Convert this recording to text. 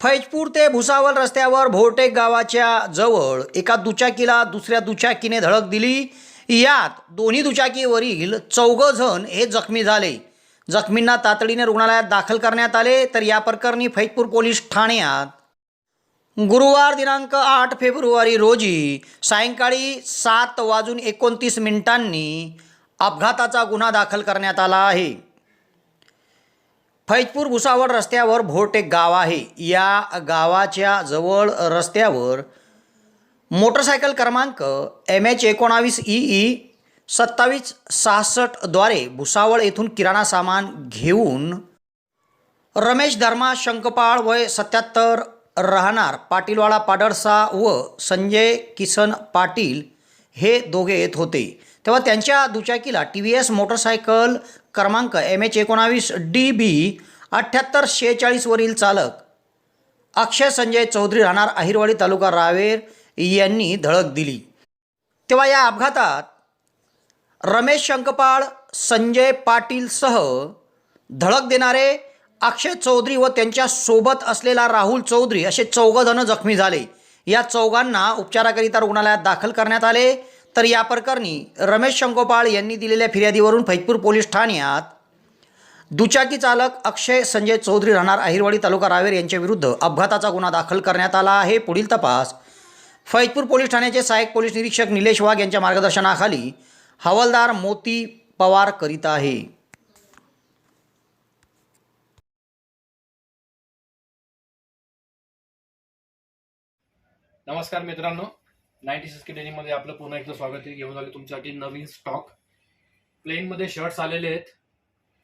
फैजपूर ते भुसावल रस्त्यावर भोवटेक गावाच्या जवळ एका दुचाकीला दुसऱ्या दुचाकीने धडक दिली. यात दोन्ही दुचाकीवरील चौघं जण हे जखमी झाले. जखमींना तातडीने रुग्णालयात दाखल करण्यात आले तर या प्रकरणी फैजपूर पोलीस ठाण्यात. गुरुवार दिनांक आठ फेब्रुवारी रोजी सायंकाळी सात वाजून एकोणतीस मिनिटांनी अपघाताचा गुन्हा दाखल करण्यात आला आहे. फैजपूर भुसावळ रस्त्यावर भोट एक गाव आहे. या गावाच्या जवळ रस्त्यावर मोटरसायकल क्रमांक एम एच एकोणावीस ई ई सत्तावीस सहासष्टद्वारे भुसावळ येथून किराणा सामान घेऊन रमेश धर्मा शंकपाळ वय सत्याहत्तर राहणार पाटीलवाडा पाडळसा व संजय किसन पाटील हे दोघे येत होते. तेव्हा त्यांच्या दुचाकीला टी व्ही एस मोटरसायकल क्रमांक एम एच एकोणावीस डी बी अठ्ठ्याहत्तर शेहेचाळीसवरील चालक अक्षय संजय चौधरी राहणार अहिरवाडी तालुका रावेर यांनी धडक दिली. तेव्हा या अपघातात रमेश शंकपाळ संजय पाटीलसह धडक देणारे अक्षय चौधरी व त्यांच्यासोबत असलेला राहुल चौधरी असे चौघजण जखमी झाले. या चौघांना उपचाराकरिता रुग्णालयात दाखल करण्यात आले. तर या प्रकरणी रमेश शंकोपाळ यांनी दिलेल्या फिर्यादीवरून फैजपूर पोलीस ठाण्यात दुचाकी चालक अक्षय संजय चौधरी राहणार अहिरवाडी तालुका रावेर यांच्या विरुद्ध अपघाताचा गुन्हा दाखल करण्यात आला आहे. पुढील तपास. फैजपूर पोलीस ठाण्याचे सहाय्यक पोलीस निरीक्षक निलेश वाघ यांच्या मार्गदर्शनाखाली हवालदार मोती पवार करीत आहे. नमस्कार मित्रांनो. नाईन्टी सिक्स डेनीमध्ये आपलं पुन्हा एकदा स्वागत आहे. घेऊन आले तुमच्यासाठी नवीन स्टॉक. प्लेनमध्ये शर्ट्स आलेले आहेत.